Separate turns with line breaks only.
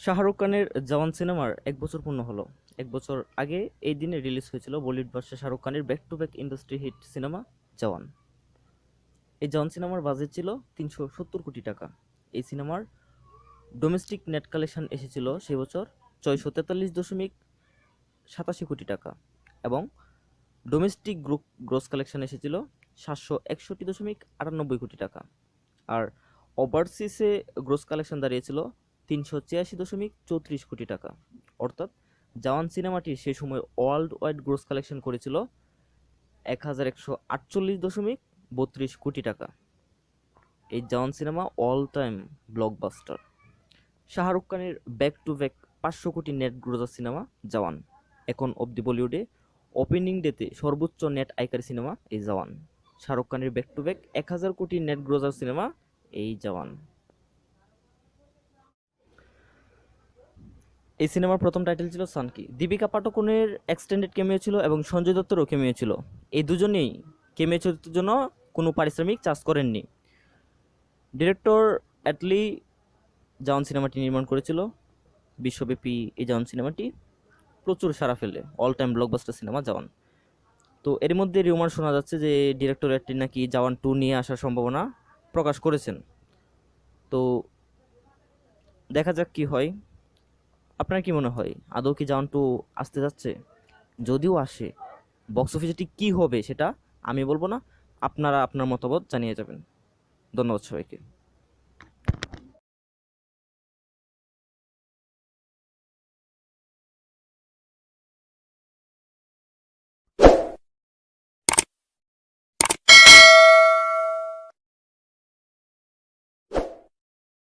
শাহরুখ খানের জওয়ান সিনেমার এক বছর পূর্ণ হলো। এক বছর আগে এই দিনে রিলিজ হয়েছিল বলিউড ভার্সে শাহরুখ খানের back to back industry hit cinema Jawan. এই জওয়ান সিনেমার বাজেট ছিল তিনশো সত্তর কোটি টাকা। এই সিনেমার ডোমেস্টিক নেট কালেকশন এসেছিল সেই বছর ছয়শো তেতাল্লিশ দশমিক সাতাশি কোটি টাকা এবং ডোমেস্টিক গ্রুপ গ্রোস কালেকশন এসেছিল সাতশো একষট্টি দশমিক আটানব্বই কোটি টাকা। আর ওভারসিসে গ্রোস কালেকশন দাঁড়িয়েছিল তিনশো ছিয়াশি দশমিক চৌত্রিশ কোটি টাকা। অর্থাৎ জওয়ান সিনেমাটি সে সময় ওয়ার্ল্ড ওয়াইড গ্রোস কালেকশন করেছিল এক হাজার একশো আটচল্লিশ দশমিক বত্রিশ কোটি টাকা। এই Jawan cinema all time blockbuster Shahrukh খানের ব্যাক টু ব্যাক পাঁচশো কোটি নেট গ্রোজার সিনেমা জওয়ান। এখন অবধি বলিউডে ওপেনিং ডেতে সর্বোচ্চ নেট আইকারি সিনেমা এই জওয়ান। শাহরুখ খানের ব্যাক টু ব্যাক এক হাজার কোটি নেট গ্রোজার সিনেমা এই জওয়ান। এই সিনেমার প্রথম টাইটেল ছিল সানকি। দীপিকা পাটকনের এক্সটেন্ডেড ক্যামিও ছিল এবং সঞ্জয় দত্তরও ক্যামিও ছিল। এই দুজনেই ক্যামিও চরিত্রের জন্য কোনো পারিশ্রমিক চার্জ করেননি। ডিরেক্টর অ্যাটলি জাওয়ান সিনেমাটি নির্মাণ করেছিল। বিশ্বব্যাপী এই জাওয়ান সিনেমাটি প্রচুর সারা ফেলে। All time blockbuster cinema Jawan তো এর মধ্যে রিউমার শোনা যাচ্ছে যে ডিরেক্টর অ্যাটলি নাকি জাওয়ান টু নিয়ে আসার সম্ভাবনা প্রকাশ করেছেন। তো দেখা যাক কি হয়। আপনার কি মনে হয়? আদৌ কি জাওয়ান টু আসতে যাচ্ছে? যদিও আসে বক্স অফিসে ঠিক কী হবে সেটা আমি বলব না, আপনারা আপনার মতামত জানিয়ে যাবেন। ধন্যবাদ সবাইকে।